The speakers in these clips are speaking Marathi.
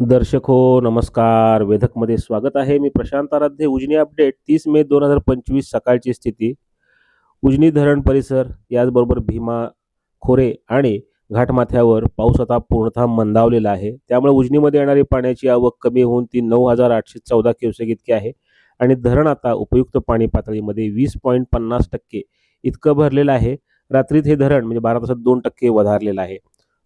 दर्शक हो नमस्कार. वेधकमध्ये स्वागत आहे. मी प्रशांत आराध्य उजनी अपडेट तीस मे दोन हजार पंचवीस सकाळची स्थिती. उजनी धरण परिसर याचबरोबर भीमा खोरे आणि घाटमाथ्यावर पाऊस आता पूर्णतः मंदावलेला आहे. त्यामुळे उजनीमध्ये येणारी पाण्याची आवक कमी होऊन ती नऊ हजार आठशे चौदा क्युसेक इतकी आहे आणि धरण आता उपयुक्त पाणी पातळीमध्ये वीस पॉईंट पन्नास टक्के इतकं भरलेलं आहे. रात्रीत हे धरण म्हणजे बारा तासात दोन टक्के वधारलेलं आहे.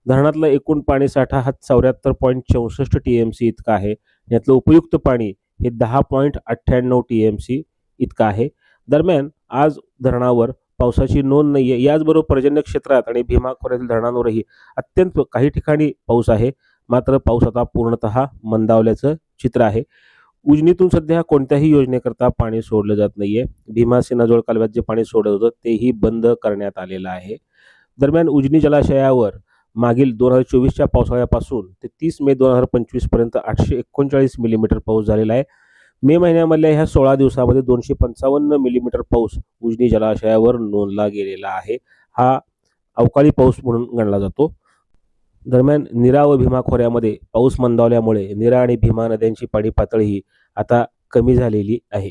धरणातला एकूण पाणी साठा हा चौऱ्याहत्तर पॉईंट चौसष्ट टी एम सी इतका आहे. यातलं उपयुक्त पाणी हे दहा पॉईंट अठ्ठ्याण्णव टी एम सी इतकं आहे. दरम्यान आज धरणावर पावसाची नोंद नाही आहे याचबरोबर पर्जन्य क्षेत्रात आणि भीमा खोऱ्यातील धरणांवरही अत्यंत काही ठिकाणी पाऊस आहे. मात्र पाऊस आता पूर्णतः मंदावल्याचं चित्र आहे. उजनीतून सध्या कोणत्याही योजनेकरता पाणी सोडलं जात नाहीये. भीमा सिन्हाजोळ कालव्यात जे पाणी सोडत होतं तेही बंद करण्यात आलेलं आहे. दरम्यान उजनी जलाशयावर मागील दोन हजार चोवीसच्या पावसाळ्यापासून ते तीस मे दोन हजार पंचवीसपर्यंत आठशे एकोणचाळीस मिलीमीटर पाऊस झालेला आहे. मे महिन्यामधल्या ह्या सोळा दिवसामध्ये दोनशे पंचावन्न मिलीमीटर पाऊस उजनी जलाशयावर नोंदला गेलेला आहे. हा अवकाळी पाऊस म्हणून गणला जातो. दरम्यान निरा व भीमा खोऱ्यामध्ये पाऊस मंदावल्यामुळे निरा आणि भीमा नद्यांची पाणी पातळीही आता कमी झालेली आहे.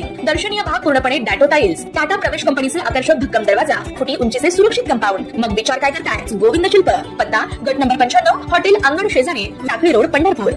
बंगलोजला दर्शनीय भाग पूर्णपणे डॅटो येईल टाटा प्रवेश कंपनीचे आकर्षक भक्कम दरवाजा फुटी उंचीचे सुरक्षित कंपाऊंड. मग विचार काय करताय? गोविंद शिल्प. पत्ता गट नंबर पंच्याण्णव हॉटेल अंगण शेजारी टाकळी रोड पंढरपूर.